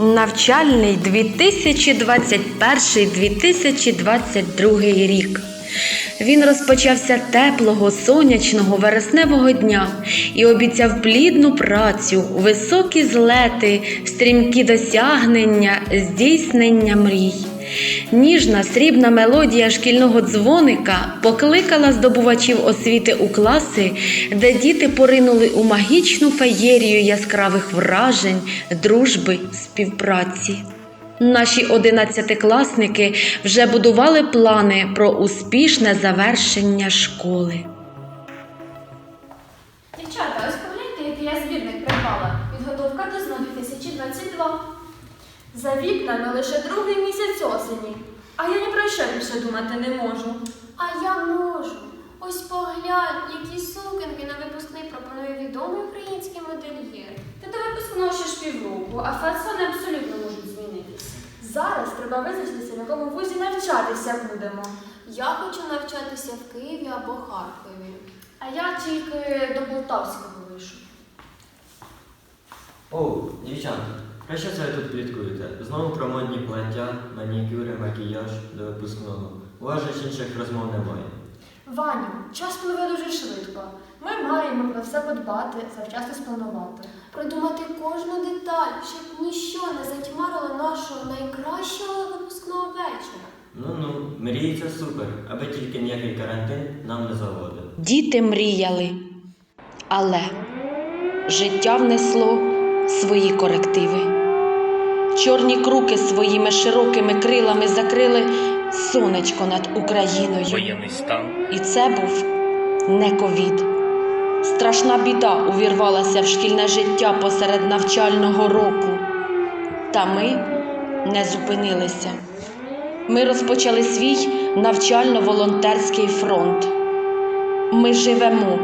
Навчальний 2021-2022 рік. Він розпочався теплого, сонячного вересневого дня і обіцяв плідну працю, високі злети, стрімкі досягнення, здійснення мрій. Ніжна срібна мелодія шкільного дзвоника покликала здобувачів освіти у класи, де діти поринули у магічну феєрію яскравих вражень, дружби, співпраці. Наші одинадцятикласники вже будували плани про успішне завершення школи. Дівчата, ось погляньте, який я збірник придбала. Підготовка до ЗНО 2022. За вікнами лише другий місяць осені. А я ні про що більше думати не можу. А я можу. Ось поглянь, які сукенки на випускний пропонує відомий український модельєр. Та до випускного ще ж півроку, а фасони. Зараз треба визначитися, в якому вузі навчатися будемо. Я хочу навчатися в Києві або Харкові. А я тільки до Полтавського вийшов. О, дівчата, про що це ви тут пліткуєте? Знову про модні плаття, манікюри, макіяж до випускного. У вас же ж інших розмов немає. Ваню, час пливе дуже швидко. Ми маємо про все подбати, завчасно спланувати. Продумати кожну деталь, щоб ніщо не затьмарило нашого найкращого випускного. Ну-ну, мріється супер, аби тільки ніякий карантин нам не заводив. Діти мріяли, але життя внесло свої корективи. Чорні круки своїми широкими крилами закрили сонечко над Україною. воєнний стан. І це був не ковід. Страшна біда увірвалася в шкільне життя посеред навчального року. Та ми не зупинилися. Ми розпочали свій навчально-волонтерський фронт. Ми живемо,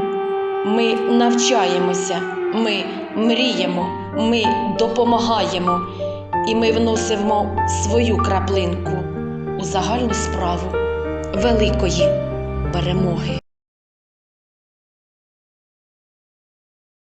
ми навчаємося, ми мріємо, ми допомагаємо і ми вносимо свою краплинку у загальну справу великої перемоги.